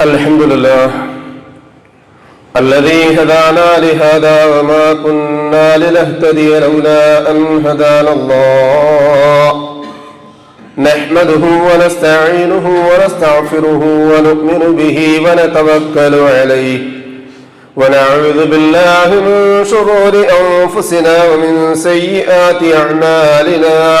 الحمد لله الذي هدانا لهذا وما كنا لنهتدي لولا أن هدانا الله. نحمده ونستعينه ونستغفره ونؤمن به ونتوكل عليه. ونعوذ بالله من شرور أنفسنا ومن سيئات أعمالنا.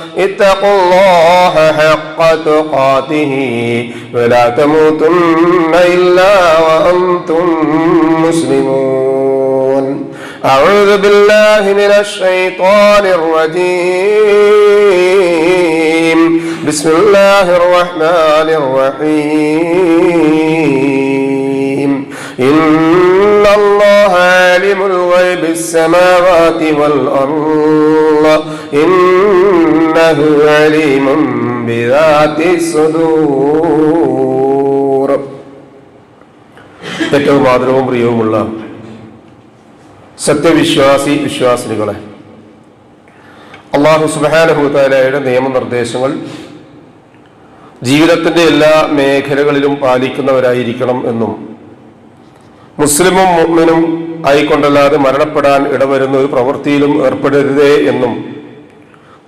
اتقوا الله حق تقاته ولا تموتن إلا وأنتم مسلمون. أعوذ بالله من الشيطان الرجيم. بسم الله الرحمن الرحيم. إن الله عالم الغيب السماوات والأرض. ഇന്നഹു അലീമും ബിദാത്തി സുദൂർ. ഏറ്റവും ആദരവും പ്രിയവുമുള്ള സത്യവിശ്വാസി വിശ്വാസികളെ അള്ളാഹു സുബാനഹുത്താലയുടെ നിയമനിർദ്ദേശങ്ങൾ ജീവിതത്തിന്റെ എല്ലാ മേഖലകളിലും പാലിക്കുന്നവരായിരിക്കണം എന്നും മുസ്ലിമും മുഗ്മിനും ആയിക്കൊണ്ടല്ലാതെ മരണപ്പെടാൻ ഇടവരുന്ന ഒരു പ്രവൃത്തിയിലും ഏർപ്പെടരുതേ എന്നും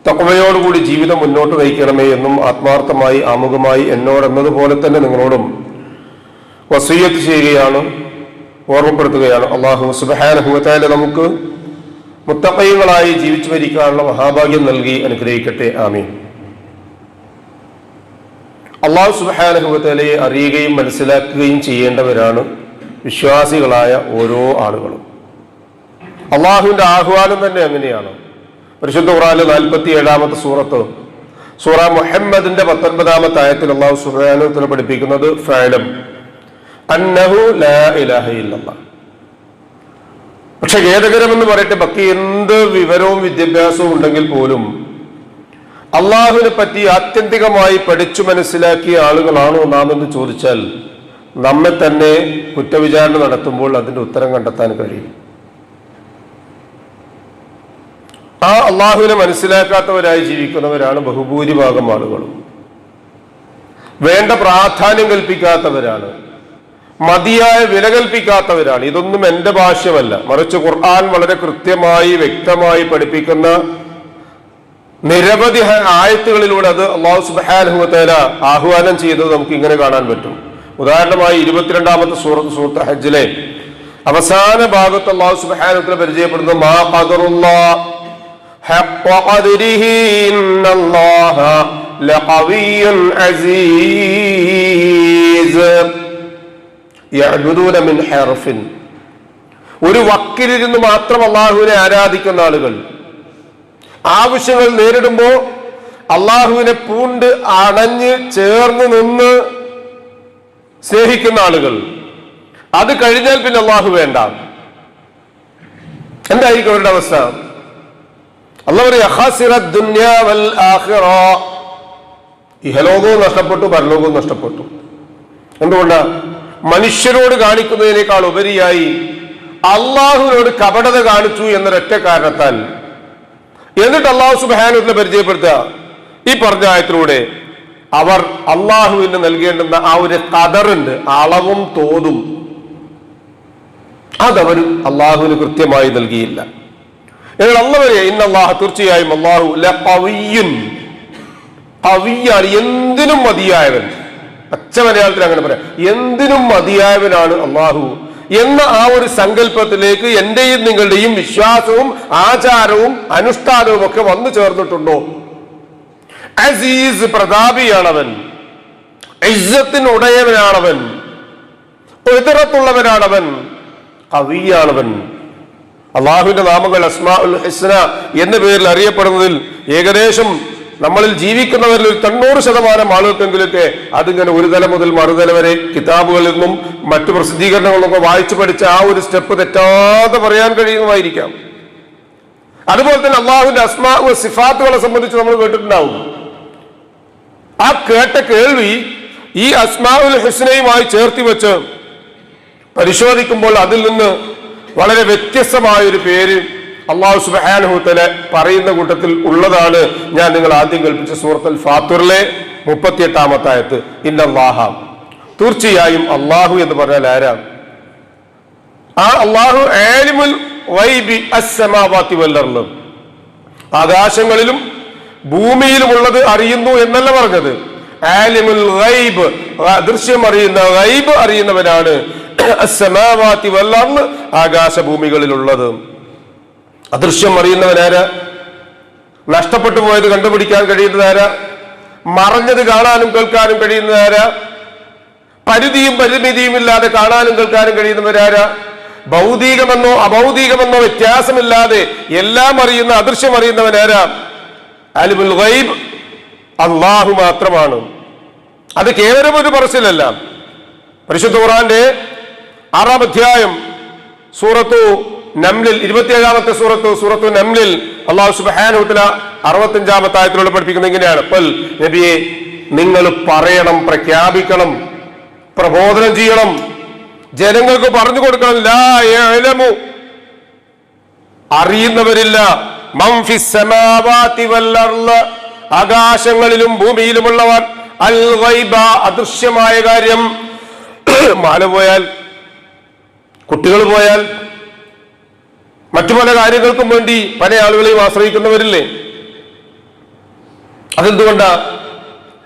തക്വയോടുകൂടി ജീവിതം മുന്നോട്ട് നയിക്കണമേ എന്നും ആത്മാർത്ഥമായി ആമുഖമായി എന്നോടെന്നതുപോലെ തന്നെ നിങ്ങളോടും വസീയത്ത് ചെയ്യുകയാണ് ഓർമ്മപ്പെടുത്തുകയാണ്. അള്ളാഹു സുബഹാനഹുവത്തായ നമുക്ക് മുത്തപ്പയങ്ങളായി ജീവിച്ചു മരിക്കാനുള്ള മഹാഭാഗ്യം നൽകി അനുഗ്രഹിക്കട്ടെ. ആമീൻ. അള്ളാഹു സുബഹാനഹുവത്തലയെ അറിയുകയും മനസ്സിലാക്കുകയും ചെയ്യേണ്ടവരാണ് വിശ്വാസികളായ ഓരോ ആളുകളും. അള്ളാഹുവിന്റെ ആഹ്വാനം തന്നെ അങ്ങനെയാണ്. പരിശുദ്ധ ഖുറാൻ നാൽപ്പത്തി ഏഴാമത്തെ സൂറത്ത്. സൂറ മുഹമ്മദിന്റെ പത്തൊൻപതാമത്തെ ആയത്തിൽ അള്ളാഹു സുബാനുത്തിന് പഠിപ്പിക്കുന്നത് ഫാലം. അന്നഹു ലാ ഇലാഹ ഇല്ലല്ലാഹ് പറയട്ടെ ബാക്കി എന്ത് വിവരവും വിദ്യാഭ്യാസവും ഉണ്ടെങ്കിൽ പോലും അള്ളാഹുവിനെ പറ്റി ആത്യന്തികമായി പഠിച്ചു മനസ്സിലാക്കിയ ആളുകളാണോ നാം എന്ന് ചോദിച്ചാൽ നമ്മെ തന്നെ കുറ്റവിചാരണ നടത്തുമ്പോൾ അതിന്റെ ഉത്തരം കണ്ടെത്താൻ കഴിയും. ആ അള്ളാഹുവിനെ മനസ്സിലാക്കാത്തവരായി ജീവിക്കുന്നവരാണ് ബഹുഭൂരിഭാഗം ആളുകളും. വേണ്ട പ്രാധാന്യം കൽപ്പിക്കാത്തവരാണ്. മതിയായ വില കൽപ്പിക്കാത്തവരാണ്. ഇതൊന്നും എന്റെ ഭാഷ്യമല്ല. മറിച്ച് ഖുർആൻ വളരെ കൃത്യമായി വ്യക്തമായി പഠിപ്പിക്കുന്ന നിരവധി ആയത്തുകളിലൂടെ അത് അള്ളാഹു സുബാനുഹുത്തേല ആഹ്വാനം ചെയ്തത് നമുക്ക് ഇങ്ങനെ കാണാൻ പറ്റും. ഉദാഹരണമായി ഇരുപത്തിരണ്ടാമത്തെ സൂറത്ത് സൂറത്ത് ഹജ്ജിലെ അവസാന ഭാഗത്ത് അള്ളാഹു സുബാനുഹത്തിനെ പരിചയപ്പെടുന്നത് മാ حق قدره إن الله لقوي عزيز يعبدون من حرف ഒരു വക്കിലിരുന്ന് മാത്രം അള്ളാഹുവിനെ ആരാധിക്കുന്ന ആളുകൾ ആവശ്യങ്ങൾ നേരിടുമ്പോ അള്ളാഹുവിനെ പൂണ്ട് അണഞ്ഞ് ചേർന്ന് നിന്ന് സ്നേഹിക്കുന്ന ആളുകൾ അത് കഴിഞ്ഞാൽ പിന്നെ അള്ളാഹു വേണ്ട എന്തായിരിക്കും അവരുടെ അവസ്ഥ അള്ളാഹ് പറയാ. ഇഹലോകവും നഷ്ടപ്പെട്ടു പരലോകവും നഷ്ടപ്പെട്ടു. എന്തുകൊണ്ട്? മനുഷ്യരോട് കാണിക്കുന്നതിനേക്കാൾ ഉപരിയായി അള്ളാഹുവിനോട് കപടത കാണിച്ചു എന്നൊരൊറ്റ കാരണത്താൽ. എന്നിട്ട് അള്ളാഹു സുബാനുവിനെ പരിചയപ്പെടുത്തുക. ഈ പറഞ്ഞ ആയത്തിലൂടെ അവർ അള്ളാഹുവിന് നൽകേണ്ടുന്ന ആ ഒരു കതറുണ്ട് അളവും തോതും. അതവർ അള്ളാഹുവിന് കൃത്യമായി നൽകിയില്ല. എന്നാൽ അന്ന് വരെ അള്ളാഹു തീർച്ചയായും അള്ളാഹു കവിയൻ കവിയാണ് എന്തിനും മതിയായവൻ. അച്ഛ മലയാളത്തിൽ അങ്ങനെ പറയാം എന്തിനും മതിയായവനാണ് അള്ളാഹു. എന്ന ആ ഒരു സങ്കല്പത്തിലേക്ക് എന്റെയും നിങ്ങളുടെയും വിശ്വാസവും ആചാരവും അനുഷ്ഠാനവും ഒക്കെ വന്നു ചേർന്നിട്ടുണ്ടോ? അസീസ് പ്രതാപിയാണവൻ. ഇജ്ജത്തിനുടയവനാണവൻ എതിരത്തുള്ളവനാണവൻ കവിയാണവൻ. അള്ളാഹുവിന്റെ നാമങ്ങൾ അസ്മാ ഉൽ എന്ന പേരിൽ അറിയപ്പെടുന്നതിൽ ഏകദേശം നമ്മളിൽ ജീവിക്കുന്നവരിൽ ഒരു തൊണ്ണൂറ് ശതമാനം ആളുകൾക്കെങ്കിലൊക്കെ അതിങ്ങനെ ഒരു തല മുതൽ മറുതല വരെ കിതാബുകളിൽ നിന്നും മറ്റു പ്രസിദ്ധീകരണങ്ങളൊക്കെ വായിച്ചു പഠിച്ച ആ ഒരു സ്റ്റെപ്പ് തെറ്റാതെ പറയാൻ കഴിയുന്നതായിരിക്കാം. അതുപോലെ തന്നെ അള്ളാഹുവിന്റെ അസ്മാ സിഫാത്തുകളെ സംബന്ധിച്ച് നമ്മൾ കേട്ടിട്ടുണ്ടാവും. ആ കേട്ട കേൾവി ഈ അസ്മാഉൽ ഹുസ്നയുമായി ചേർത്തി വെച്ച് പരിശോധിക്കുമ്പോൾ അതിൽ നിന്ന് വളരെ വ്യത്യസ്തമായ ഒരു പേര് അള്ളാഹു സുബാനുഹുത്തല പറയുന്ന കൂട്ടത്തിൽ ഉള്ളതാണ് ഞാൻ നിങ്ങൾ ആദ്യം കൽപ്പിച്ച സൂറത്തുൽ ഫാത്തുറിലെ മുപ്പത്തിയെട്ടാമത്തായത്ത് ഇന്നല്ലാഹ. തീർച്ചയായും അള്ളാഹു എന്ന് പറഞ്ഞാൽ ആരാ? ആ അള്ളാഹു ആലിമുൽ വൈബി അസമാവാത്തി വല്ലർന്ന് ആകാശങ്ങളിലും ഭൂമിയിലുമുള്ളത് അറിയുന്നു എന്നല്ല പറഞ്ഞത്. ആലിമുൽ ഗൈബ് ദൃശ്യം അറിയുന്ന ഗൈബ് അറിയുന്നവനാണ് അസ്സമാവാത്തി വല്ലാന്ന് ആകാശഭൂമികളിലുള്ളത്. അദൃശ്യം അറിയുന്നവനാരാ നഷ്ടപ്പെട്ടു പോയത് കണ്ടുപിടിക്കാൻ കഴിയുന്നതാരാ മറഞ്ഞത് കാണാനും കേൾക്കാനും കഴിയുന്നതാരാ പരിധിയും പരിമിതിയും ഇല്ലാതെ കാണാനും കേൾക്കാനും കഴിയുന്നവരാരാ ഭൗതികമെന്നോ അഭൗതികമെന്നോ വ്യത്യാസമില്ലാതെ എല്ലാം അറിയുന്ന അദൃശ്യം അറിയുന്നവനാരാ അലിബുൽ ഗൈബ് അള്ളാഹു മാത്രമാണ്. അത് കേവലം ഒരു പറച്ചിലല്ല. പരിശുദ്ധ ഖുറാന്റെ ആറാം അധ്യായം സൂറത്തു നംലിൽ ഇരുപത്തിയേഴാമത്തെ സൂറത്ത് സൂറത്തു നംലിൽ അള്ളാഹു സുബാനുത്തല അറുപത്തഞ്ചാമത്തെ ആയത്തിലൂടെ പഠിപ്പിക്കുന്നത് ഇങ്ങനെയാണ്. പൽ നബിയെ നിങ്ങൾ പറയണം പ്രഖ്യാപിക്കണം പ്രബോധനം ചെയ്യണം ജനങ്ങൾക്ക് പറഞ്ഞു കൊടുക്കണം. ലാ യഅലമു അറിയുന്നവരില്ല. ആകാശങ്ങളിലും ഭൂമിയിലുമുള്ളവർ അൽ അദൃശ്യമായ കാര്യം. മാല പോയാൽ കുട്ടികൾ പോയാൽ മറ്റു പല കാര്യങ്ങൾക്കും വേണ്ടി പല ആളുകളെയും ആശ്രയിക്കുന്നവരില്ലേ? അതെന്തുകൊണ്ടാ?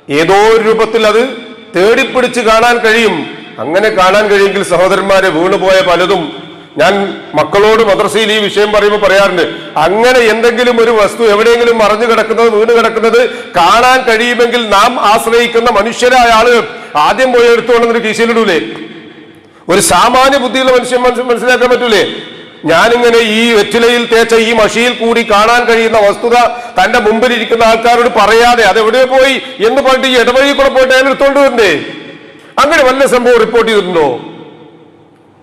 ഏതോ ഒരു രൂപത്തിൽ അത് തേടിപ്പിടിച്ച് കാണാൻ കഴിയും. അങ്ങനെ കാണാൻ കഴിയുമെങ്കിൽ സഹോദരന്മാരെ വീണുപോയ പലതും ഞാൻ മക്കളോട് മദ്രസയിൽ ഈ വിഷയം പറയുമ്പോൾ പറയാറുണ്ട്. അങ്ങനെ എന്തെങ്കിലും ഒരു വസ്തു എവിടെയെങ്കിലും മറിഞ്ഞു കിടക്കുന്നത് വീണ് കിടക്കുന്നത് കാണാൻ കഴിയുമെങ്കിൽ നാം ആശ്രയിക്കുന്ന മനുഷ്യരായ ആളുകൾ ആദ്യം പോയി എടുത്തുകൊണ്ടെന്നൊരു കീശയിലിടൂലേ? ഒരു സാമാന്യ ബുദ്ധിയുള്ള മനുഷ്യൻ മനുഷ്യൻ മനസ്സിലാക്കാൻ പറ്റൂലേ? ഞാനിങ്ങനെ ഈ വെറ്റിലയിൽ തേച്ച ഈ മഷിയിൽ കൂടി കാണാൻ കഴിയുന്ന വസ്തുത തന്റെ മുമ്പിൽ ഇരിക്കുന്ന ആൾക്കാരോട് പറയാതെ അത് എവിടെ പോയി എന്ന് പറഞ്ഞിട്ട് ഈ ഇടവഴി കൂടെ പോയിട്ട് അയാൾ എടുത്തോണ്ട് വരണ്ടേ? അങ്ങനെ വല്ല സംഭവം റിപ്പോർട്ട് ചെയ്തിട്ടുണ്ടോ?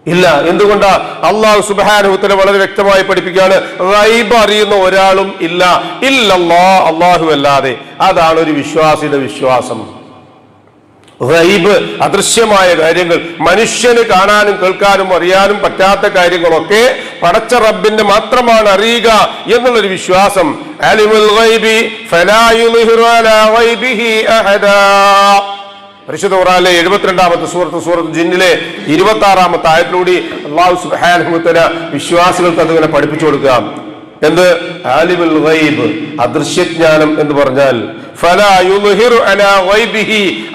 ഇല്ല. എന്തുകൊണ്ടാ? അള്ളാഹു സുബാനുഹത്തിനെ വളരെ വ്യക്തമായി പഠിപ്പിക്കുകയാണ് റൈബ് അറിയുന്ന ഒരാളും ഇല്ല. ഇല്ലല്ലോ അള്ളാഹു അല്ലാതെ. അതാണ് ഒരു വിശ്വാസിയുടെ വിശ്വാസം. റൈബ് അദൃശ്യമായ കാര്യങ്ങൾ. മനുഷ്യന് കാണാനും കേൾക്കാനും അറിയാനും പറ്റാത്ത കാര്യങ്ങളൊക്കെ പടച്ച റബ്ബിന്റെ മാത്രമാണ് അറിയുക എന്നുള്ളൊരു വിശ്വാസം. പരിശുദ്ധ ഖുറാനിലെ എഴുപത്തിരണ്ടാമത്തെ സൂറത്ത് സൂറത്ത് ജിന്നിലെ ഇരുപത്തി ആറാമത്തെ ആയത്തിലൂടെ അള്ളാഹു സുബാനുഹത്തല വിശ്വാസികൾക്ക് അതുപോലെ പഠിപ്പിച്ചു കൊടുക്കുക. എന്ത്? ആലിമുൽ ഗൈബ് അദൃശ്യജ്ഞാനം എന്ന് പറഞ്ഞാൽ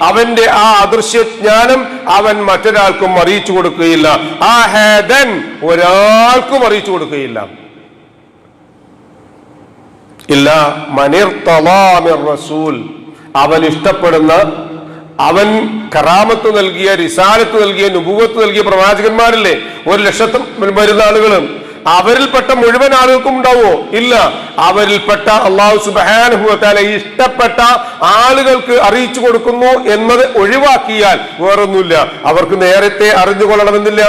അവന്റെ ആ അദൃശ്യജ്ഞാനം അവൻ മറ്റൊരാൾക്കും അറിയിച്ചു കൊടുക്കുകയില്ല. ആ ഹേദൻ ഒരാൾക്കും അറിയിച്ചു കൊടുക്കുകയില്ല. ഇല്ല മനിർ റസൂൽ അവൻ ഇഷ്ടപ്പെടുന്ന അവൻ കറാമത്ത് നൽകിയ റിസാലത്ത് നൽകിയ നുപൂവത്ത് നൽകിയ പ്രവാചകന്മാരില്ലേ? ഒരു ലക്ഷത്തും വരുന്ന ആളുകൾ അവരിൽപ്പെട്ട മുഴുവൻ ആളുകൾക്കും ഉണ്ടാവുമോ? ഇല്ല. അവരിൽപ്പെട്ട അള്ളാഹു സുബാനുഭവത്താലെ ഇഷ്ടപ്പെട്ട ആളുകൾക്ക് അറിയിച്ചു കൊടുക്കുന്നു എന്നത് ഒഴിവാക്കിയാൽ വേറൊന്നുമില്ല. അവർക്ക് നേരത്തെ അറിഞ്ഞുകൊള്ളണമെന്നില്ല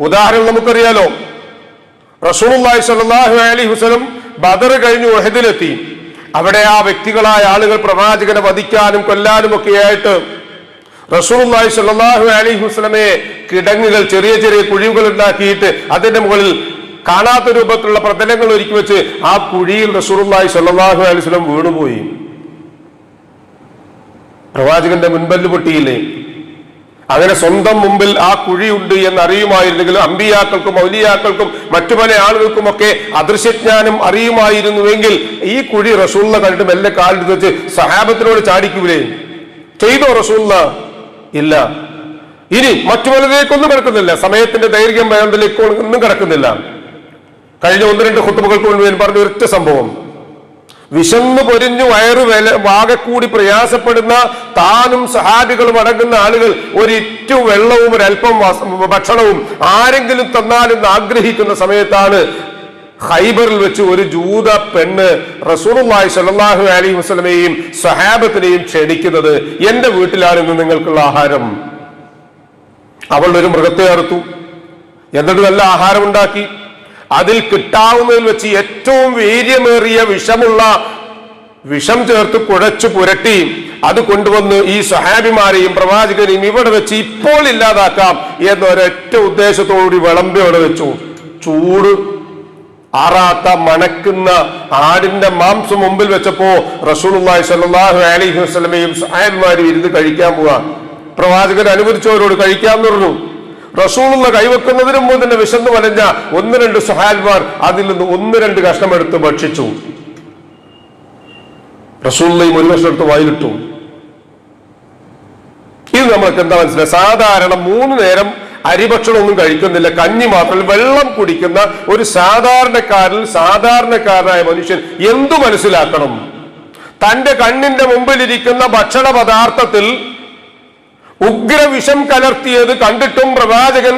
ഉദാഹരണം നമുക്കറിയാലോ. റസൂലുള്ളാഹി സ്വല്ലല്ലാഹു അലൈഹി വസല്ലം ബദർ കഴിഞ്ഞു ഉഹദിലെത്തി. അവിടെ ആ വ്യക്തികളായ ആളുകൾ പ്രവാചകനെ വധിക്കാനും കൊല്ലാനും ഒക്കെ ആയിട്ട് റസൂലുള്ളാഹി സ്വല്ലല്ലാഹു അലൈഹി വസല്ലമയെ കിടങ്ങുകൾ ചെറിയ ചെറിയ കുഴിവുകൾ ഉണ്ടാക്കിയിട്ട് അതിന്റെ മുകളിൽ കാണാത്ത രൂപത്തിലുള്ള പ്രതലങ്ങൾ ഒരുക്കി വെച്ച് ആ കുഴിയിൽ റസൂലുള്ളാഹി സ്വല്ലല്ലാഹു അലൈഹി വസല്ലം വീണുപോയി. പ്രവാചകന്റെ മുൻപല്ല് പൊട്ടിയില്ലേ? അങ്ങനെ സ്വന്തം മുമ്പിൽ ആ കുഴിയുണ്ട് എന്ന് അറിയുമായിരുന്നെങ്കിലും അമ്പിയാക്കൾക്കും ഔലിയാക്കൾക്കും മറ്റു പല ആളുകൾക്കുമൊക്കെ അദൃശ്യജ്ഞാനം അറിയുമായിരുന്നുവെങ്കിൽ ഈ കുഴി റസൂള്ള കണ്ടിട്ട് മെല്ലെ കാലിൽ വെച്ച് സഹാബത്തിനോട് ചാടിക്കൂലേ? ചെയ്തോ റസൂള്ള ഇല്ല. ഇനി മറ്റു പലതിലേക്കൊന്നും കിടക്കുന്നില്ല സമയത്തിന്റെ ദൈർഘ്യം വേണ്ടതിലേക്കൊന്നും കിടക്കുന്നില്ല. കഴിഞ്ഞ ഒന്ന് രണ്ട് കുത്തുമകൾക്ക് മുൻപ് ഞാൻ പറഞ്ഞ ഒരൊറ്റ സംഭവം. വിശന്ന് പൊരിഞ്ഞു വയറു വില വാകെ കൂടി പ്രയാസപ്പെടുന്ന താനും സഹാബികളും അടങ്ങുന്ന ആളുകൾ ഒരിറ്റു വെള്ളവും ഒരല്പം ഭക്ഷണവും ആരെങ്കിലും തന്നാലെന്ന് ആഗ്രഹിക്കുന്ന സമയത്താണ് ഹൈബറിൽ വെച്ച് ഒരു ജൂത പെണ്ണ് റസൂലുള്ളാഹി സ്വല്ലല്ലാഹു അലൈഹി വസ്ലമയെയും സഹാബത്തിനെയും ക്ഷണിക്കുന്നത് എന്റെ വീട്ടിലാണ് ഇന്ന് നിങ്ങൾക്കുള്ള ആഹാരം. അവൾ ഒരു മൃഗത്തെ അറുത്തു. എന്നിട്ട് നല്ല ആഹാരം ഉണ്ടാക്കി. അതിൽ കിട്ടാവുന്നതിൽ വെച്ച് ഏറ്റവും വീര്യമേറിയ വിഷമുള്ള വിഷം ചേർത്ത് കുഴച്ചു പുരട്ടി അത് കൊണ്ടുവന്ന് ഈ സഹാബിമാരെയും പ്രവാചകനെയും ഇവിടെ വെച്ച് ഇപ്പോൾ ഇല്ലാതാക്കാം എന്നൊരൊറ്റ ഉദ്ദേശത്തോടുകൂടി വിളമ്പി അവിടെ വെച്ചു. ചൂട് ആറാത്ത മണക്കുന്ന ആടിന്റെ മാംസം മുമ്പിൽ വെച്ചപ്പോ റസൂലുള്ളാഹി സ്വല്ലല്ലാഹു അലൈഹി വസല്ലമയും സഹാബിമാരും ഇരുന്ന് കഴിക്കാൻ പോവാ. പ്രവാചകൻ അനുവദിച്ചവരോട് കഴിക്കാൻ പറഞ്ഞു. റസൂലുള്ള കൈവെക്കുന്നതിന് മുമ്പ് തന്നെ വിശന്ന് വലഞ്ഞ ഒന്ന് രണ്ട് സഹായന്മാർ അതിൽ നിന്ന് ഒന്ന് രണ്ട് കഷ്ണം എടുത്ത് ഭക്ഷിച്ചു. റസൂള്ളയും ഒരു കഷ്ണം എടുത്ത് വായിലിട്ടു. ഇത് നമ്മൾക്ക് എന്താ മനസ്സിലായി? സാധാരണ മൂന്ന് നേരം അരിഭക്ഷണമൊന്നും കഴിക്കുന്നില്ല. കഞ്ഞി മാത്രം വെള്ളം കുടിക്കുന്ന ഒരു സാധാരണക്കാരിൽ സാധാരണക്കാരനായ മനുഷ്യൻ എന്തു മനസ്സിലാക്കണം? തന്റെ കണ്ണിന്റെ മുമ്പിലിരിക്കുന്ന ഭക്ഷണ പദാർത്ഥത്തിൽ ഉഗ്രവിഷം കലർത്തിയത് കണ്ടിട്ടും പ്രവാചകൻ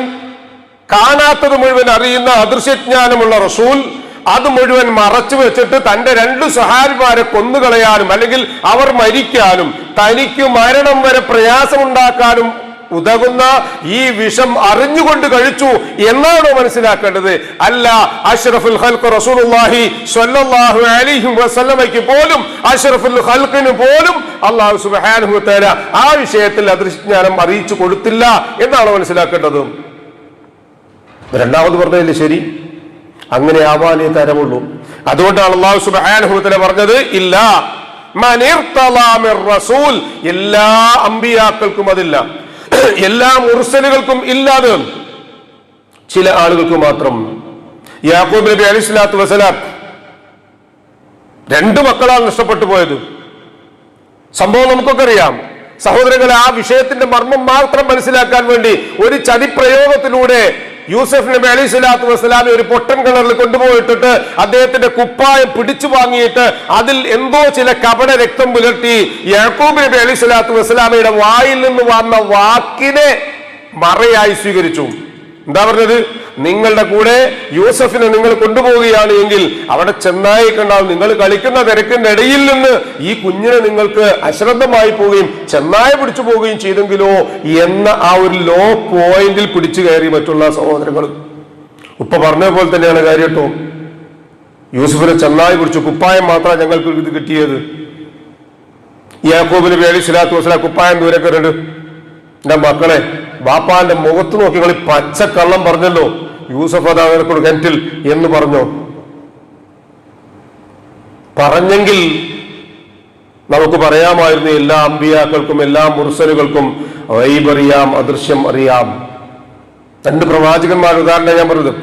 കാണാത്തത് മുഴുവൻ അറിയുന്ന അദൃശ്യജ്ഞാനമുള്ള റസൂൽ അത് മുഴുവൻ മറച്ചു വെച്ചിട്ട് തന്റെ രണ്ട് സഹാരിമാരെ കൊന്നുകളയാനും അല്ലെങ്കിൽ അവർ മരിക്കാനും തനിക്ക് മരണം വരെ പ്രയാസമുണ്ടാക്കാനും ഉതകുന്ന ഈ വിഷം അറിഞ്ഞുകൊണ്ട് കഴിച്ചു എന്നാണോ മനസ്സിലാക്കേണ്ടത്? അല്ല അഷ്റഫുൽ ഹൽക്ക് റസൂലുള്ളാഹി സ്വല്ലല്ലാഹു അലൈഹി വസല്ലമയ്ക്ക് പോലും അഷ്റഫുൽ ഹൽക്കിന് പോലും അള്ളാഹു സുബ്ഹാനഹു തആല ആ വിഷയത്തിൽ അദൃശ്യജ്ഞാനം അറിയിച്ചു കൊടുത്തില്ല എന്നാണ് മനസ്സിലാക്കേണ്ടത്? രണ്ടാമത് പറഞ്ഞതല്ലേ ശരി. അങ്ങനെ ആവാനേ തരമുള്ളൂ. അതുകൊണ്ടാണ് അള്ളാഹു സുബ്ഹാനഹു തആല പറഞ്ഞത് ഇല്ല. എല്ലാ അമ്പിയാക്കൾക്കും അതില്ല. എല്ലാ മുർസലുകൾക്കും ഇല്ലാതെ ചില ആളുകൾക്ക് മാത്രം. യാക്കൂബ് നബി അലി സ്വലാത്തു വസ്സലാം രണ്ട് മക്കളാണ് നഷ്ടപ്പെട്ടു പോയത്. സംഭവം നമുക്കൊക്കെ അറിയാം. സഹോദരങ്ങളെ ആ വിഷയത്തിന്റെ മർമ്മം മാത്രം മനസ്സിലാക്കാൻ വേണ്ടി ഒരു ചതിപ്രയോഗത്തിലൂടെ യൂസഫ് നബി അലൈഹി സ്വലാത്തു വസ്സലാമെ ഒരു പൊട്ടൻ കിണറിൽ കൊണ്ടുപോയിട്ടിട്ട് അദ്ദേഹത്തിന്റെ കുപ്പായം പിടിച്ചു വാങ്ങിയിട്ട് അതിൽ എന്തോ ചില കപട രക്തം പുലർത്തി യാക്കൂബ് നബി അലൈഹി സ്വലാത്തു വസ്സലാമയുടെ വായിൽ നിന്ന് വന്ന വാക്കിനെ മറയായി സ്വീകരിച്ചു. എന്താ പറഞ്ഞത്? നിങ്ങളുടെ കൂടെ യൂസഫിനെ നിങ്ങൾ കൊണ്ടുപോവുകയാണ് എങ്കിൽ അവിടെ ചെന്നായി കണ്ടാവും നിങ്ങൾ കളിക്കുന്ന തിരക്കിന്റെ ഇടയിൽ നിന്ന് ഈ കുഞ്ഞിനെ നിങ്ങൾക്ക് അശ്രദ്ധമായി പോവുകയും ചെന്നായ പിടിച്ചു പോവുകയും ചെയ്തെങ്കിലോ എന്ന ആ ഒരു ലോ പോയിന്റിൽ പിടിച്ചു കയറി മറ്റുള്ള സഹോദരങ്ങൾ. ഉപ്പ പറഞ്ഞ പോലെ തന്നെയാണ് കാര്യം കേട്ടോ യൂസഫിനെ ചെന്നായി പിടിച്ചു കുപ്പായം മാത്രമാണ് ഞങ്ങൾക്ക് ഇത് കിട്ടിയത്. യാക്കോബിന് പേടി സ്വലാത്തു വസ്സലാം കുപ്പായം ദൂരെ കയറുണ്ട് എന്റെ മക്കളെ ബാപ്പാന്റെ മുഖത്ത് നോക്കി കളി പച്ചക്കള്ളം പറഞ്ഞല്ലോ. യൂസഫ് അതാ കിണറ്റിൽ എന്ന് പറഞ്ഞു? പറഞ്ഞെങ്കിൽ നമുക്ക് പറയാമായിരുന്നു എല്ലാ അമ്പിയാക്കൾക്കും എല്ലാ മുർസലുകൾക്കും വൈബറിയാം അദൃശ്യം അറിയാം. രണ്ട് പ്രവാചകന്മാരുടെ ഉദാഹരണം ഞാൻ പറഞ്ഞത്.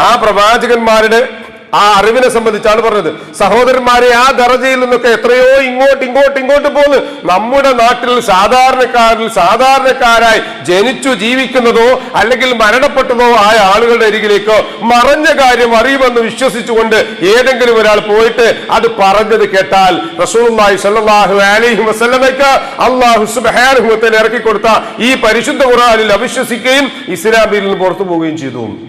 ആ പ്രവാചകന്മാരുടെ ആ അറിവിനെ സംബന്ധിച്ചാണ് പറഞ്ഞത്. സഹോദരന്മാരെ ആ ദർജയിൽ നിന്നൊക്കെ എത്രയോ ഇങ്ങോട്ട് ഇങ്ങോട്ട് ഇങ്ങോട്ട് പോന്ന് നമ്മുടെ നാട്ടിൽ സാധാരണക്കാരിൽ സാധാരണക്കാരായി ജനിച്ചു ജീവിക്കുന്നതോ അല്ലെങ്കിൽ മരണപ്പെട്ടതോ ആയ ആളുകളുടെ അരികിലേക്കോ മറഞ്ഞ കാര്യം അറിയുമെന്ന് വിശ്വസിച്ചുകൊണ്ട് ഏതെങ്കിലും ഒരാൾ പോയിട്ട് അത് പറഞ്ഞത് കേട്ടാൽ സ്വല്ലല്ലാഹു അലൈഹി തആല ഇറക്കി കൊടുത്ത ഈ പരിശുദ്ധ ഖുർആനിൽ അവിശ്വസിക്കുകയും ഇസ്ലാമിൽ നിന്ന് പുറത്തു പോവുകയും ചെയ്തു.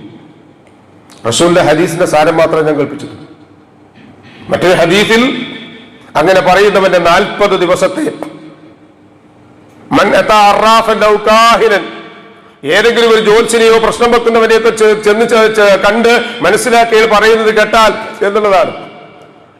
റസൂലിന്റെ ഹദീസിന്റെ സാരം മാത്രം ഞാൻ കൽപ്പിച്ചത് മറ്റൊരു ഹദീസിൽ അങ്ങനെ പറയുന്നവന്റെ നാൽപ്പത് ദിവസത്തെ ഏതെങ്കിലും ഒരു ജോത്സ്യനെയോ പ്രശ്നം വെക്കുന്നവനെയൊക്കെ ചെന്ന് കണ്ട് മനസ്സിലാക്കിയാൽ പറയുന്നത് കേട്ടാൽ എന്നുള്ളതാണ്.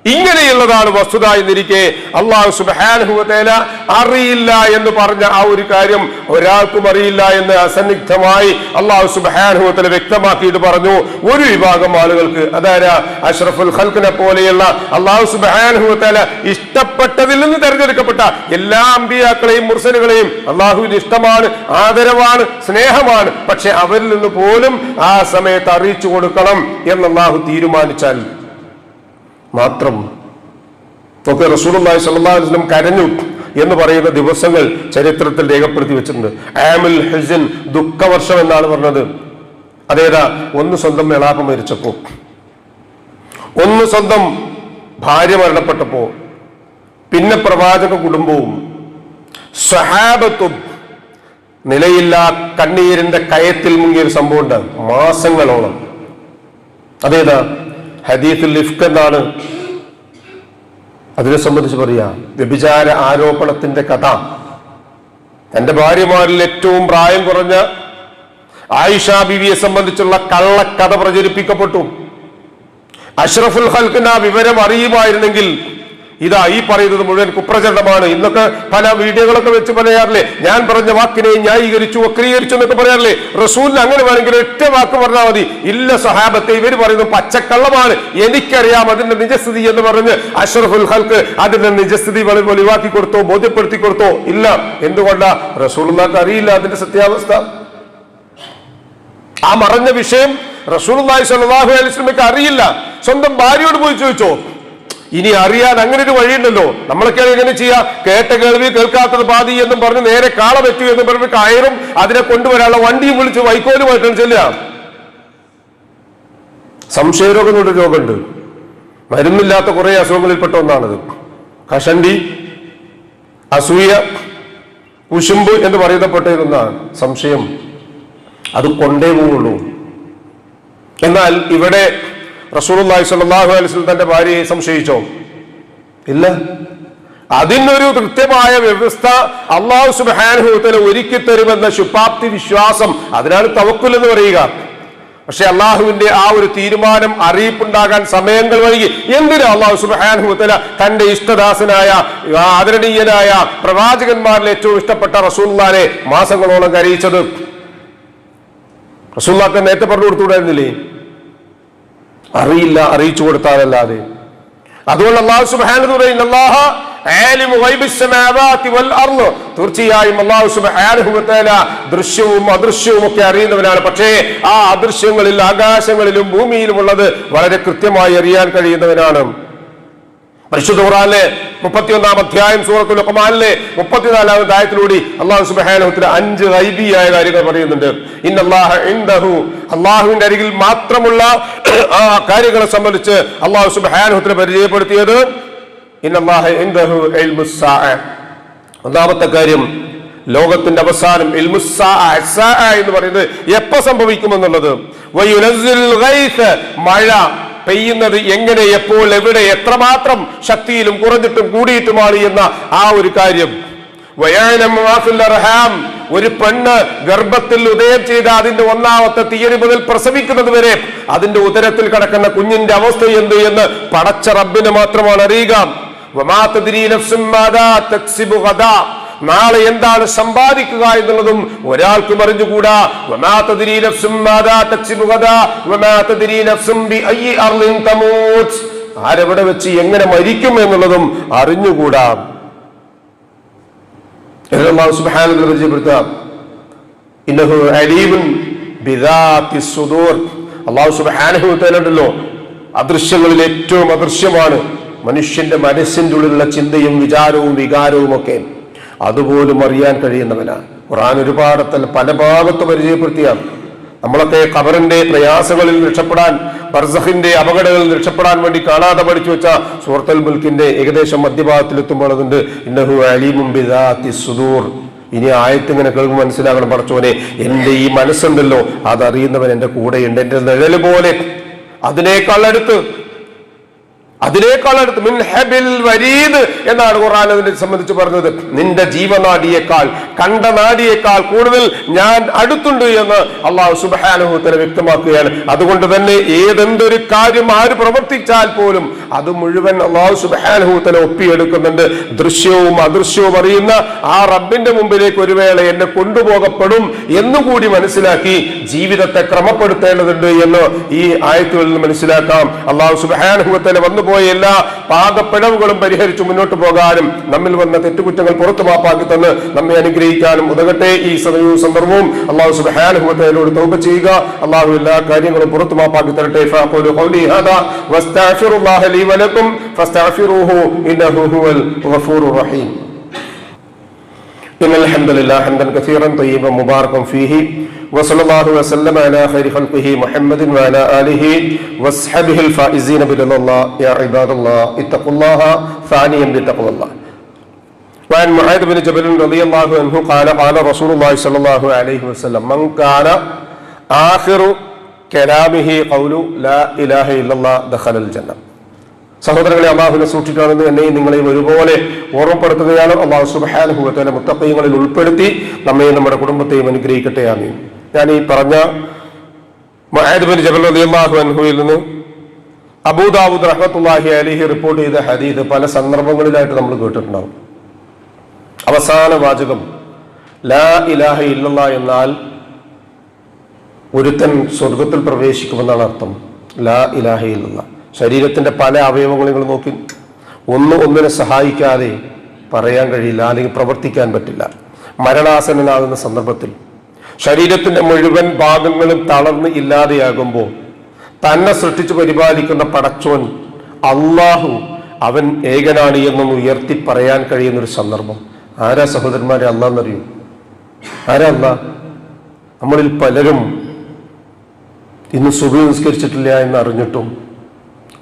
ഇങ്ങനെയുള്ളതാണ് വസ്തുത എന്നിരിക്കെ അള്ളാഹു സുബാനുഭവത്തേല അറിയില്ല എന്ന് പറഞ്ഞ ആ ഒരു കാര്യം ഒരാൾക്കും അറിയില്ല എന്ന് അസന്നിഗ്ധമായി അള്ളാഹു സുബാനുഭവത്തില വ്യക്തമാക്കിയിട്ട് പറഞ്ഞു. ഒരു വിഭാഗം ആളുകൾക്ക് അതായത് അഷ്റഫുൽ ഖൽക്കിനെ പോലെയുള്ള അള്ളാഹു സുബാനുഭവത്തേല ഇഷ്ടപ്പെട്ടതിൽ നിന്ന് തെരഞ്ഞെടുക്കപ്പെട്ട എല്ലാ അമ്പിയാക്കളെയും മുർസലുകളെയും അള്ളാഹുവിന് ഇഷ്ടമാണ് ആദരവാണ് സ്നേഹമാണ്. പക്ഷെ അവരിൽ നിന്ന് പോലും ആ സമയത്ത് അറിയിച്ചു കൊടുക്കണം എന്ന് അള്ളാഹു തീരുമാനിച്ചാൽ മാത്രം. ഒക്കെ റസൂലുള്ളാഹി സ്വല്ലല്ലാഹു അലൈഹി വസല്ലം കരഞ്ഞു എന്ന് പറയുന്ന ദിവസങ്ങൾ ചരിത്രത്തിൽ രേഖപ്പെടുത്തി വെച്ചിട്ടുണ്ട്. ആമുൽ ഹുസൻ ദുഃഖവർഷം എന്നാണ് പറഞ്ഞത്. അതേതാ? ഒന്ന് സ്വന്തം എളാപ്പ മരിച്ചപ്പോ ഒന്ന് സ്വന്തം ഭാര്യ മരണപ്പെട്ടപ്പോ പിന്നെ പ്രവാചക കുടുംബവും സ്വഹാബത്തും നിലയില്ലാ കണ്ണീരിന്റെ കയത്തിൽ മുങ്ങിയ ഒരു സംഭവം ഉണ്ട് മാസങ്ങളോളം. അതേതാ? ഹദീഫുൽ ലിഫ്ക് എന്നാണ്. അതിനെ സംബന്ധിച്ച് പറയാ. വ്യഭിചാര ആരോപണത്തിന്റെ കഥ. തന്റെ ഭാര്യമാരിൽ ഏറ്റവും പ്രായം കുറഞ്ഞ ആയിഷ ബിവിയെ സംബന്ധിച്ചുള്ള കള്ളക്കഥ പ്രചരിപ്പിക്കപ്പെട്ടു. അഷ്റഫുൽ ഹൽക്കിന് ആ വിവരം അറിയുമായിരുന്നെങ്കിൽ ഇതാ ഈ പറയുന്നത് മുഴുവൻ കുപ്രചരണമാണ്. ഇന്നൊക്കെ പല വീഡിയോകളൊക്കെ വെച്ച് പറയാറില്ലേ? ഞാൻ പറഞ്ഞ വാക്കിനെ ന്യായീകരിച്ചു വക്രീകരിച്ചു എന്നൊക്കെ പറയാറില്ലേ? റസൂലിന് അങ്ങനെ വേണമെങ്കിൽ ഒറ്റ വാക്ക് പറഞ്ഞാൽ മതി. ഇല്ല സഹാബത്തെ ഇവർ പറയുന്നു പച്ചക്കള്ളമാണ്. എനിക്കറിയാം അതിന്റെ നിജസ്ഥിതി എന്ന് പറഞ്ഞ് അഷ്റഫുൽ ഹൽക്ക് അതിന്റെ നിജസ്ഥിതി വളരെ വെളിവാക്കി കൊടുത്തോ ബോധ്യപ്പെടുത്തി കൊടുത്തോ? ഇല്ല. എന്തുകൊണ്ടാ? റസൂൽക്ക് അറിയില്ല അതിന്റെ സത്യാവസ്ഥ. ആ മറഞ്ഞ വിഷയം സ്വല്ലല്ലാഹു അലൈഹി വസല്ലമയ്ക്ക് അറിയില്ല. സ്വന്തം ഭാര്യയോട് പോയി ചോദിച്ചോ? ഇനി അറിയാൻ അങ്ങനെ ഒരു വഴിയുണ്ടല്ലോ നമ്മളൊക്കെ എങ്ങനെ ചെയ്യാ? കേട്ട കേൾവി കേൾക്കാത്തത് പാതി എന്നും പറഞ്ഞ് നേരെ കാള വെച്ചു എന്നും പറഞ്ഞ് കയറും അതിനെ കൊണ്ടുവരാനുള്ള വണ്ടിയും വിളിച്ച് വൈക്കോലുമായിട്ടാണ് ചെല്ലാം സംശയരോഗം എന്നൊരു രോഗമുണ്ട്. മരുന്നില്ലാത്ത കുറെ അസുഖങ്ങളിൽപ്പെട്ട ഒന്നാണത്. കഷണ്ടി അസൂയ കുശുമ്പ് എന്ന് പറയപ്പെട്ട സംശയം. അത് കൊണ്ടേ പോവുള്ളൂ. എന്നാൽ ഇവിടെ റസൂലുള്ളാഹി സ്വല്ലല്ലാഹു അലൈഹി തന്റെ ഭാര്യയെ സംശയിച്ചോ? ഇല്ല. അതിനൊരു കൃത്യമായ വ്യവസ്ഥ അള്ളാഹു സുബാനുഭവത്തിന് ഒരുക്കി തരുമെന്ന ശുപാപ്തി വിശ്വാസം അതിനാണ് തവക്കുൽ എന്ന് പറയുക. പക്ഷെ അള്ളാഹുവിന്റെ ആ ഒരു തീരുമാനം അറിയിപ്പുണ്ടാകാൻ സമയങ്ങൾ വൈകി. എന്തിനാ അള്ളാഹു സുബാനുഭവത്തില തന്റെ ഇഷ്ടദാസനായ ആദരണീയനായ പ്രവാചകന്മാരിൽ ഏറ്റവും ഇഷ്ടപ്പെട്ട റസൂല്ലാനെ മാസങ്ങളോളം കരയിച്ചത്? റസൂല്ലാക്ക് നേരത്തെ പറഞ്ഞു കൊടുത്തുകൂടായിരുന്നില്ലേ അറിയില്ല അറിയിച്ചു കൊടുത്താലല്ലാതെ. അതുകൊണ്ട് അള്ളാഹു സുബ്ഹാനഹു പറയുന്നു തീർച്ചയായും അള്ളാഹു വതആല ദൃശ്യവും അദൃശ്യവും ഒക്കെ അറിയുന്നവനാണ്. പക്ഷേ ആ അദൃശ്യങ്ങളിൽ ആകാശങ്ങളിലും ഭൂമിയിലുമുള്ളത് വളരെ കൃത്യമായി അറിയാൻ കഴിയുന്നവനാണ്. പരിശുദ്ധ ഖുറാനിലെ മുപ്പത്തിയൊന്നാം അധ്യായം സൂറത്തു ലുഖ്മാനിലെ മുപ്പത്തിനാലാമത്തെ ആയത്തിലൂടെ അള്ളാഹു സുബഹാനഹത്തിന് അഞ്ച് ഗൈബിയായ കാര്യങ്ങൾ പറയുന്നുണ്ട്. ഇന്നല്ലാഹ ഇൻദഹു അള്ളാഹുവിന്റെ അരികിൽ മാത്രമുള്ള ആ കാര്യങ്ങളെ സംബന്ധിച്ച് അള്ളാഹു സുബഹാനഹത്തിന് പരിചയപ്പെടുത്തിയത് ഇന്നല്ലാഹ ഇൻദഹു ഇൽമുസ് സാഅ ഒന്നാമത്തെ കാര്യം ലോകത്തിന്റെ അവസാനം എന്ന് പറയുന്നത് എപ്പോ സംഭവിക്കുമെന്നുള്ളത്? മഴ. പെയ്യുന്നത് എങ്ങനെ എപ്പോൾ എവിടെ എത്രമാത്രം ശക്തിയിലും കുറഞ്ഞിട്ടും കൂടിയിട്ടുമാണ് എന്ന ആ ഒരു കാര്യം. ഒരു പെണ്ണ് ഗർഭത്തിൽ ഉദയം ചെയ്ത അതിന്റെ ഒന്നാമത്തെ തീയതി മുതൽ പ്രസവിക്കുന്നത് വരെ അതിന്റെ ഉദരത്തിൽ കിടക്കുന്ന കുഞ്ഞിന്റെ അവസ്ഥ എന്ത് എന്ന് പടച്ച റബ്ബിന് മാത്രമാണ് അറിയുക. നാളെ എന്താണ് സമ്പാദിക്കുക എന്നുള്ളതും ഒരാൾക്കും അറിഞ്ഞുകൂടാ ആരവിടെ വെച്ച് എങ്ങനെ മരിക്കും എന്നുള്ളതും അറിഞ്ഞുകൂടാ. അദൃശ്യങ്ങളിൽ ഏറ്റവും അദൃശ്യമാണ് മനുഷ്യന്റെ മനസ്സിന്റെ ഉള്ളിലുള്ള ചിന്തയും വിചാരവും വികാരവും ഒക്കെ. അതുപോലും അറിയാൻ കഴിയുന്നവനാണ്. ഖുറാൻ ഒരുപാട് പല ഭാഗത്ത് പരിചയപ്പെടുത്തിയാണ്. നമ്മളൊക്കെ ഖബറിന്റെ പ്രയാസങ്ങളിൽ രക്ഷപ്പെടാൻ ബർസഹിന്റെ അപകടങ്ങളിൽ രക്ഷപ്പെടാൻ വേണ്ടി കാണാതെ പഠിച്ചു വെച്ച സുഹൃത്തൽ മുൽക്കിന്റെ ഏകദേശം മധ്യഭാഗത്തിൽ എത്തുമ്പോൾ അതുണ്ട് ഇന്നഹു അലീമും സുദൂർ. ഇനി ആയത്ത് ഇങ്ങനെ കേൾക്കുമ്പോൾ മനസ്സിലാകണം പറച്ചോനെ എന്റെ ഈ മനസ്സുണ്ടല്ലോ അതറിയുന്നവൻ എന്റെ കൂടെയുണ്ട് എന്റെ നിഴൽ പോലെ. അതിനേക്കാൾ അടുത്ത് അതിനേക്കാൾ മിൻ ഹബിൽ വരീദ് എന്നാണ് ഖുർആൻ അതിനെ സംബന്ധിച്ച് പറഞ്ഞത്. നിന്റെ ജീവനാഡിയേക്കാൾ കണ്ട നാടിയേക്കാൾ കൂടുതൽ ഞാൻ അടുത്തുണ്ട് എന്ന് അള്ളാഹു സുബാനുഭവത്തിന് വ്യക്തമാക്കുകയാണ്. അതുകൊണ്ട് തന്നെ ഏതെന്തൊരു കാര്യം ആര് പ്രവർത്തിച്ചാൽ പോലും അത് മുഴുവൻ അള്ളാഹു സുബാനുഭവത്തിന് ഒപ്പിയെടുക്കുന്നുണ്ട്. ദൃശ്യവും അദൃശ്യവും അറിയുന്ന ആ റബ്ബിന്റെ മുമ്പിലേക്ക് ഒരു വേള എന്നെ കൊണ്ടുപോകപ്പെടും എന്നുകൂടി മനസ്സിലാക്കി ജീവിതത്തെ ക്രമപ്പെടുത്തേണ്ടതുണ്ട് എന്ന് ഈ ആയത്തുകളിൽ മനസ്സിലാക്കാം. അള്ളാഹു സുബാനുഭവത്തിന് വന്നുപോയ എല്ലാ പാകപ്പിഴവുകളും പരിഹരിച്ചു മുന്നോട്ട് പോകാനും നമ്മിൽ വന്ന തെറ്റുകുറ്റങ്ങൾ പുറത്തു മാപ്പാക്കി തന്ന് നമ്മെ അനുഗ്രഹിക്കാനും ഉതകട്ടെ ഈ സമയവും സന്ദർഭവും അള്ളാഹു സുബാനുഭവത്തിനോട് തൗബ ചെയ്യുക അള്ളാഹു എല്ലാ കാര്യങ്ങളും പുറത്തു മാപ്പാക്കി തരട്ടെ ഫഅഖൂലു ഖൗലി ഹാദാ വസ്തഗ്ഫിറുല്ലാഹ ലീ വലക്കും ഫസ്തഗ്ഫിറൂഹു ഇന്നഹു ഹുവൽ ഗഫൂറുർ റഹീം إن الحمد لله حمدا كثيرا طيبا مباركا فيه وصلى الله وسلم على خير خلقه محمد وعلى آله وصحبه الفائزين برضا الله يا عباد الله اتقوا الله ثانيا بتقوى الله وعن معاذ بن جبل رضي الله عنه قال قال رسول الله صلى الله عليه وسلم من كان آخر كلامه قول لا إله إلا الله دخل الجنة സഹോദരങ്ങളെ അള്ളാഹുവിനെ സൂക്ഷിക്കണമെന്ന് എന്നെയും നിങ്ങളെയും ഒരുപോലെ ഓർമ്മപ്പെടുത്തുകയാണ് അള്ളാഹു സുബാനുഭവത്തിലെ മുത്തപ്പയങ്ങളിൽ ഉൾപ്പെടുത്തി നമ്മയും നമ്മുടെ കുടുംബത്തെയും അനുഗ്രഹിക്കട്ടെ ആമീൻ ഞാൻ ഈ പറഞ്ഞ മഹാദ്ബിൻ ജബൽ അലിയാഹു അൻഹുവിൽ നിന്ന് അബൂദാബുദ് റഹ്മത്തുല്ലാഹി അലിഹി റിപ്പോർട്ട് ചെയ്ത ഹദീദ് പല സന്ദർഭങ്ങളിലായിട്ട് നമ്മൾ കേട്ടിട്ടുണ്ടാവും അവസാന വാചകം ലാ ഇലാഹ ഇല്ലല്ല എന്നാൽ ഒരുത്തൻ സ്വർഗത്തിൽ പ്രവേശിക്കുമെന്നാണ് അർത്ഥം. ലാ ഇലാഹ ഇല്ലല്ല. ശരീരത്തിന്റെ പല അവയവങ്ങളും നോക്കി. ഒന്ന് ഒന്നിനെ സഹായിക്കാതെ പറയാൻ കഴിയില്ല അല്ലെങ്കിൽ പ്രവർത്തിക്കാൻ പറ്റില്ല. മരണാസനാകുന്ന സന്ദർഭത്തിൽ ശരീരത്തിന്റെ മുഴുവൻ ഭാഗങ്ങളും തളർന്ന് ഇല്ലാതെയാകുമ്പോൾ തന്നെ സൃഷ്ടിച്ചു പരിപാലിക്കുന്ന പടച്ചോൻ അള്ളാഹു അവൻ ഏകനാണ് എന്നൊന്ന് ഉയർത്തി പറയാൻ കഴിയുന്ന ഒരു സന്ദർഭം. ആരാ സഹോദരന്മാരെ അള്ളാന്നറിയൂ? ആരാ അല്ല നമ്മളിൽ പലരും ഇന്ന് സുഖം നിസ്കരിച്ചിട്ടില്ല എന്ന് അറിഞ്ഞിട്ടും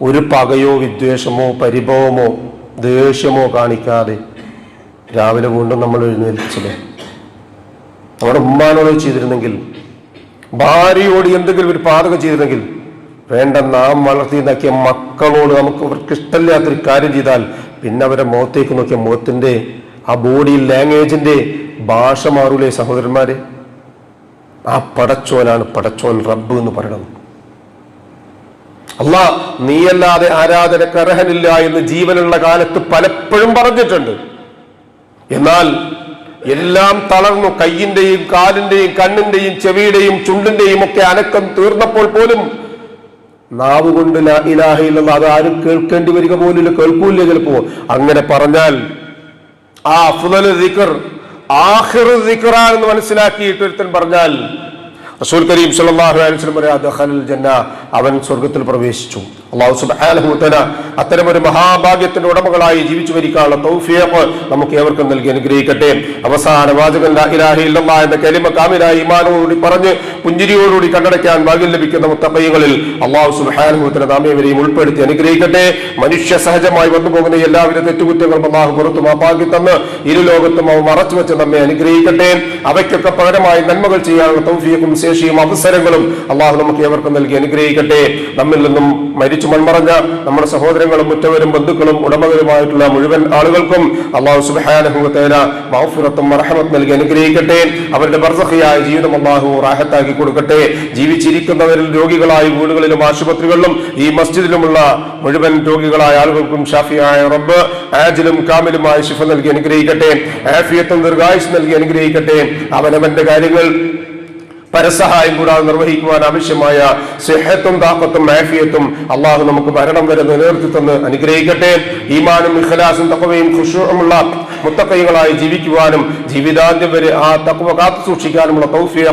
ഒരു പകയോ വിദ്വേഷമോ പരിഭവമോ ദേഷ്യമോ കാണിക്കാതെ രാവിലെ വീണ്ടും നമ്മൾ എഴുന്നേൽപ്പിച്ചത് നമ്മുടെ ഉമ്മാനോട് ചെയ്തിരുന്നെങ്കിൽ ഭാര്യയോട് എന്തെങ്കിലും ഒരു പാതകം ചെയ്തിരുന്നെങ്കിൽ വേണ്ട നാം വളർത്തി നോക്കിയ മക്കളോട് നമുക്ക് അവർക്ക് ഇഷ്ടമില്ലാത്തൊരു കാര്യം ചെയ്താൽ പിന്നെ അവരെ മുഖത്തേക്ക് നോക്കിയ മുഖത്തിന്റെ ആ ബോഡി ലാംഗ്വേജിന്റെ ഭാഷ മാറൂലേ സഹോദരന്മാരെ? ആ പടച്ചോനാണ് പടച്ചോൻ റബ്ബ് എന്ന് പറയണം അല്ല നീയല്ലാതെ ആരാധനക്ക് അർഹനില്ല എന്ന് ജീവനുള്ള കാലത്ത് പലപ്പോഴും പറഞ്ഞിട്ടുണ്ട്. എന്നാൽ എല്ലാം തളർന്നു കയ്യിന്റെയും കാലിന്റെയും കണ്ണിന്റെയും ചെവിയുടെയും ചുണ്ടിന്റെയും ഒക്കെ അനക്കം തീർന്നപ്പോൾ പോലും നാവ് കൊണ്ട് ലാ ഇലാഹ ഇല്ലല്ലാ അത് ആരും കേൾക്കേണ്ടി വരിക പോലില്ല കേൾക്കൂല്ലേ ചിലപ്പോ. അങ്ങനെ പറഞ്ഞാൽ ആ അഫ്ദൽ ദിക്റാണെന്ന് മനസ്സിലാക്കിയിട്ട് ഒരുത്തൻ പറഞ്ഞാൽ റസൂൽ കരീം സല്ലല്ലാഹു അലൈഹി ജന്ന അവൻ സ്വർഗത്തിൽ പ്രവേശിച്ചു. അല്ലാഹു സുബ്ഹാനഹു വതആല അത്തരം ഒരു മഹാഭാഗ്യത്തിന്റെ ഉടമകളായി ജീവിച്ചു വരിക്കാനുള്ള തൗഫിയപ്പ് നമുക്ക് ഏവർക്കും നൽകി അനുഗ്രഹിക്കട്ടെ. അവസാന വാചകൻ എന്ന കലിമ കാമിലായി ഇമാനോടുകൂടി പറഞ്ഞ് പുഞ്ചിരിയോടുകൂടി കണ്ടടയ്ക്കാൻ ഭാഗ്യം ലഭിക്കുന്ന മുത്തപ്പയ്യങ്ങളിൽ അള്ളാഹു സുബ്ഹാനഹു നാമേവരെയും ഉൾപ്പെടുത്തി അനുഗ്രഹിക്കട്ടെ. മനുഷ്യ സഹജമായി വന്നു പോകുന്ന എല്ലാവിധ തെറ്റുകുറ്റങ്ങളും അള്ളാഹു പുറത്തു മാപ്പാക്കി തന്ന് ഇരു ലോകത്തും അവ മറച്ചു വെച്ച് നമ്മെ അനുഗ്രഹിക്കട്ടെ. അവയ്ക്കൊക്കെ പകരമായി നന്മകൾ ചെയ്യാനുള്ള തൗഫിയക്കും ശേഷിയും അവസരങ്ങളും അള്ളാഹു നമുക്ക് ഏവർക്കും നൽകി അനുഗ്രഹിക്കട്ടെ. നമ്മിൽ നിന്നും മരിച്ചു മൺമറഞ്ഞ നമ്മുടെ സഹോദരങ്ങളും മുറ്റവരും ബന്ധുക്കളും ഉടമകളുമായിട്ടുള്ള മുഴുവൻ ആളുകൾക്കും അള്ളാഹു സുബാനഹുത്തേന മഹഫുറത്തും മറഹമത്ത് നൽകി അനുഗ്രഹിക്കട്ടെ. അവരുടെ ബർസഹിയായ ജീവിതം അള്ളാഹു റാഹത്താക്കി കൊടുക്കട്ടെ. ജീവിച്ചിരിക്കുന്നവരിൽ രോഗികളായി വീടുകളിലും ആശുപത്രികളിലും ഈ മസ്ജിദിലുമുള്ള മുഴുവൻ രോഗികളായ ആളുകൾക്കും ഷാഫിയായ റബ്ബ് ആജിലും കാമിലുമായ ശിഫ നൽകി അനുഗ്രഹിക്കട്ടെ. ആഫിയത്തും ദീർഘായുസ് നൽകി അനുഗ്രഹിക്കട്ടെ. അവനവന്റെ കാര്യങ്ങൾ പരസഹായം കൂടാതെ നിർവഹിക്കുവാൻ ആവശ്യമായ സിഹത്തും താക്കത്തും മാഫിയത്തും അള്ളാഹു നമുക്ക് ഭരണം വരെ നിലനിർത്തി തന്ന് അനുഗ്രഹിക്കട്ടെ. ഈമാനും ഇഖലാസും തക്കവയും ഖുഷുമുള്ള മുത്തക്കൈകളായി ജീവിക്കുവാനും ജീവിതാന്ത്യം വരെ ആ തക്കവ കാത്തു സൂക്ഷിക്കാനുമുള്ള തൗഫീഖ്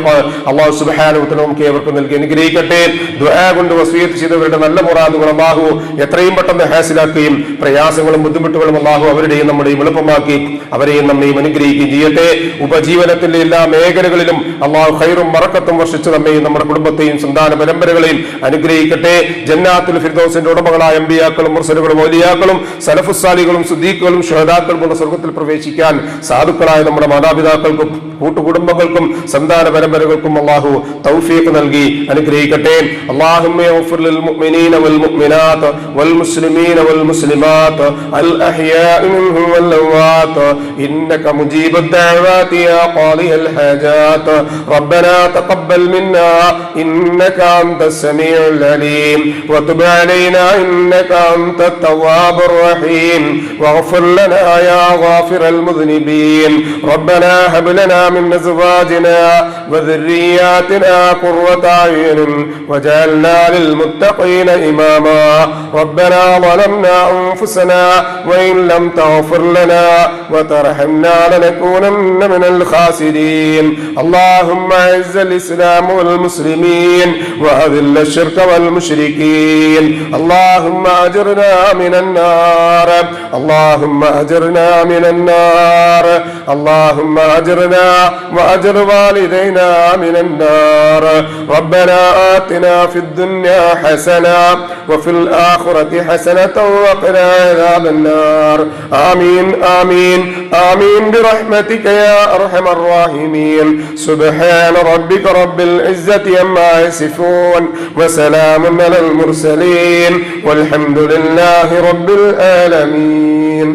അള്ളാഹു സുബ്ഹാനഹു നമുക്ക് ഏവർക്കും നൽകി അനുഗ്രഹിക്കട്ടെ. ദുആ കൊണ്ട് വസീയത്ത് ചെയ്തവരുടെ നല്ല മുറാദുകൾ അള്ളാഹു എത്രയും പെട്ടെന്ന് ഹാസിലാക്കുകയും പ്രയാസങ്ങളും ബുദ്ധിമുട്ടുകളും അള്ളാഹു അവരുടെയും നമ്മുടെയും എളുപ്പമാക്കി അവരെയും നമ്മയും അനുഗ്രഹിക്കുകയും ചെയ്യട്ടെ. ഉപജീവനത്തിന്റെ എല്ലാ മേഖലകളിലും അള്ളാഹു ഖൈറും മറക്കത്തും വർഷിച്ച് നമ്മയും നമ്മുടെ കുടുംബത്തെയും സന്താന പരമ്പരകളെയും അനുഗ്രഹിക്കട്ടെ. ജന്നാത്തുൽ ഫിർദോസിന്റെ ഉടമകളായ എംബിയാക്കളും മുർസലുകളും ഓലിയാക്കളും സലഫുസാലികളും സുദ്ദീഖുകളും ഷഹദാക്കളും ഉള്ള സ്വർഗത്തിൽ പ്രവേശിക്കാൻ സാധുക്കളായ നമ്മുടെ മാതാപിതാക്കൾക്കും കൂട്ടുകുടുംബങ്ങൾക്കും സന്താന പരമ്പരകൾക്കും അള്ളാഹു തൗഫീഖ് നൽകി അനുഗ്രഹിക്കട്ടെ اللهم اغفر للمؤمنين والمؤمنات والمسلمين والمسلمات الأحياء منهم والأموات إنك مجيب الدعوات يا قاضي الحاجات ربنا تقبل منا إنك أنت السميع العليم وتب علينا إنك أنت التواب الرحيم واغفر لنا يا غافر المذنبين ربنا هب من أزواجنا وذرياتنا قرة أعين وجعلنا للمتقين إماما. ربنا ظلمنا أنفسنا وإن لم تغفر لنا وترحمنا لنكونن من الخاسرين. اللهم أعز الإسلام والمسلمين وأذل الشرك والمشركين. اللهم أجرنا من النار. اللهم أجرنا من النار. اللهم أجرنا وأجر والدينا من النار. ربنا آتنا في الدنيا حسنة وفي الآخرة حسنة وقنا عذاب النار. آمين آمين آمين. برحمتك يا أرحم الراحمين. سبحان ربك رب العزة عما يصفون وسلام على المرسلين والحمد لله رب العالمين.